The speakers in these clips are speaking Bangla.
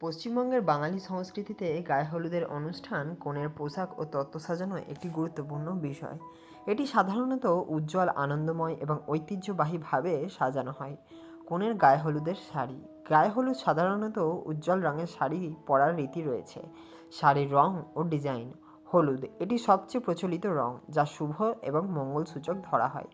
পশ্চিমবঙ্গের বাঙালি সংস্কৃতিতে গায়ে হলুদের অনুষ্ঠান, কনের পোশাক ও তত্ত্ব সাজানো একটি গুরুত্বপূর্ণ বিষয়। এটি সাধারণত উজ্জ্বল, আনন্দময় এবং ঐতিহ্যবাহীভাবে সাজানো হয়। কনের গায়ে হলুদের শাড়ি। গায়ে হলুদ সাধারণত উজ্জ্বল রঙের শাড়ি পরার রীতি রয়েছে। শাড়ির রং ও ডিজাইন। হলুদ, এটি সবচেয়ে প্রচলিত রং, যা শুভ এবং মঙ্গলসূচক ধরা হয়।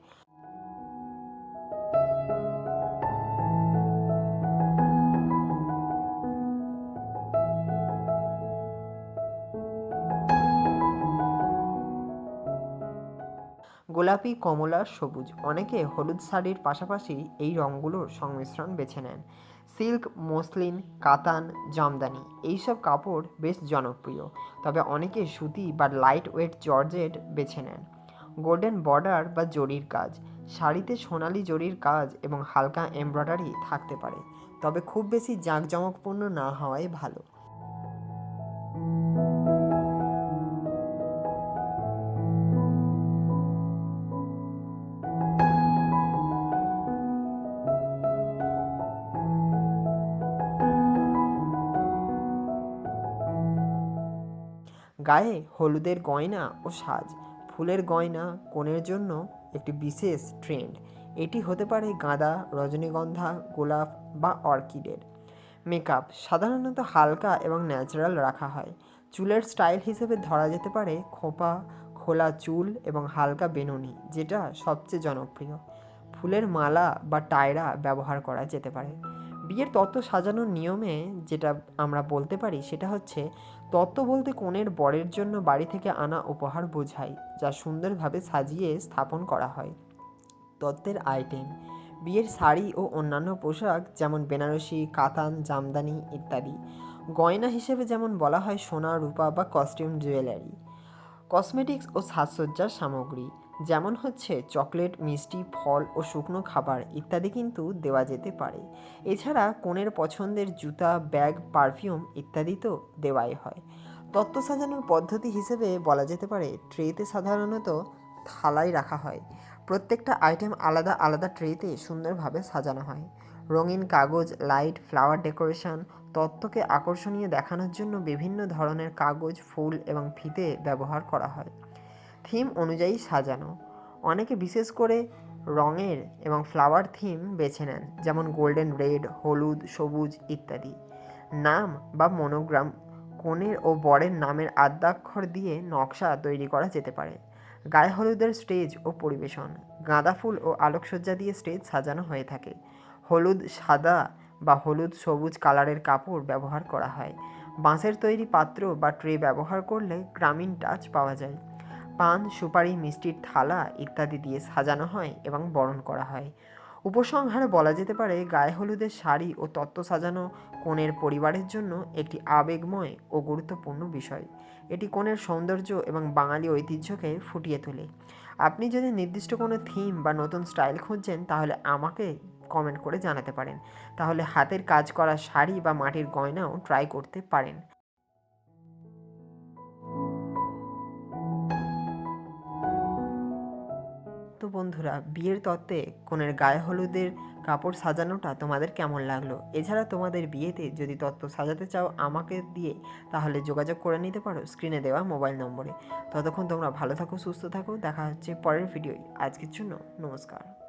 গোলাপি, কমলা, সবুজ। অনেকে হলুদ শাড়ির পাশাপাশি এই রঙগুলোর সংমিশ্রণ বেছে নেন। সিল্ক, মসলিন, কাতান, জামদানি, এইসব কাপড় বেশ জনপ্রিয়। তবে অনেকে সুতি বা লাইট ওয়েট জর্জেট বেছে নেন। গোল্ডেন বর্ডার বা জরির কাজ। শাড়িতে সোনালি জরির কাজ এবং হালকা এমব্রয়ডারি থাকতে পারে। তবে খুব বেশি জাঁকজমকপূর্ণ না হওয়াই ভালো। গায়ে হলুদের গয়না ও সাজ। ফুলের গয়না কনের জন্য একটি বিশেষ ট্রেন্ড। এটি হতে পারে গাঁদা, রজনীগন্ধা, গোলাপ বা অর্কিডের। মেকআপ সাধারণত হালকা এবং ন্যাচারাল রাখা হয়। চুলের স্টাইল হিসেবে ধরা যেতে পারে খোপা, খোলা চুল এবং হালকা বেনুনি, যেটা সবচেয়ে জনপ্রিয়। ফুলের মালা বা টায়রা ব্যবহার করা যেতে পারে। বিয়ের তত্ত্ব সাজানোর নিয়মে যেটা আমরা বলতে পারি, সেটা হচ্ছে তত্ত্ব বলতে কনের বরের জন্য বাড়ি থেকে আনা উপহার বোঝায় যা সুন্দরভাবে সাজিয়ে স্থাপন করা হয়। তত্ত্বের আইটেম, বিয়ের শাড়ি ও অন্যান্য পোশাক যেমন বেনারসি, কাতান, জামদানি ইত্যাদি। গয়না হিসেবে যেমন বলা হয় সোনা, রূপা বা কস্টিউম জুয়েলারি কসমেটিক্স ও সাজসজ্জার সামগ্রী। যেমন হচ্ছে চকলেট, মিষ্টি, ফল ও শুকনো খাবার ইত্যাদি কিন্তু দেওয়া যেতে পারে। এছাড়া কনের পছন্দের জুতা, ব্যাগ, পারফিউম ইত্যাদি তো দেওয়াই হয়। তত্ত্ব সাজানোর পদ্ধতি হিসেবে বলা যেতে পারে, ট্রেতে সাধারণত থালাই রাখা হয়। প্রত্যেকটা আইটেম আলাদা আলাদা ট্রেতে সুন্দরভাবে সাজানো হয়। রঙিন কাগজ, লাইট, ফ্লাওয়ার ডেকোরেশন, তত্ত্বকে আকর্ষণীয় দেখানোর জন্য বিভিন্ন ধরনের কাগজ, ফুল এবং ফিতে ব্যবহার করা হয়। থিম অনুযায়ী সাজানো। অনেকে বিশেষ করে রঙের এবং ফ্লাওয়ার থিম বেছে নেন, যেমন গোল্ডেন রেড হলুদ, সবুজ ইত্যাদি। নাম বা মনোগ্রাম কনের ও বরের নামের আদ্যাক্ষর দিয়ে নকশা তৈরি করা যেতে পারে। গায়ে হলুদের স্টেজ ও পরিবেশন, গাঁদা ফুল ও আলোকসজ্জা দিয়ে স্টেজ সাজানো হয়ে থাকে। হলুদ সাদা বা হলুদ সবুজ কালারের কাপড় ব্যবহার করা হয়। বাঁশের তৈরি পাত্র বা ট্রে ব্যবহার করলে গ্রামীণ টাচ পাওয়া যায়। পান, সুপারি, মিষ্টির থালা ইত্যাদি দিয়ে সাজানো হয় এবং বরণ করা হয়। উপসংহারে বলা যেতে পারে, গায়ে হলুদের শাড়ি ও তত্ত্ব সাজানো কনের পরিবারের জন্য একটি আবেগময় ও গুরুত্বপূর্ণ বিষয়। এটি কনের সৌন্দর্য এবং বাঙালি ঐতিহ্যকে ফুটিয়ে তোলে। আপনি যদি নির্দিষ্ট কোনো থিম বা নতুন স্টাইল খুঁজছেন, তাহলে আমাকে কমেন্ট করে জানাতে পারেন। তাহলে হাতের কাজ করা শাড়ি বা মাটির গয়নাও ট্রাই করতে পারেন। তো বন্ধুরা, বিয়ের তত্ত্বে কনের গায়ে হলুদের কাপড় সাজানোটা তোমাদের কেমন লাগল? এছাড়া তোমাদের বিয়েতে যদি তত্ত্ব সাজাতে চাও আমাকে দিয়ে, তাহলে যোগাযোগ করে নিতে পারো স্ক্রিনে দেওয়া মোবাইল নম্বরে। ততক্ষণ তোমরা ভালো থাকো, সুস্থ থাকো, দেখা হচ্ছে পরের ভিডিওয়। আজকের জন্য নমস্কার।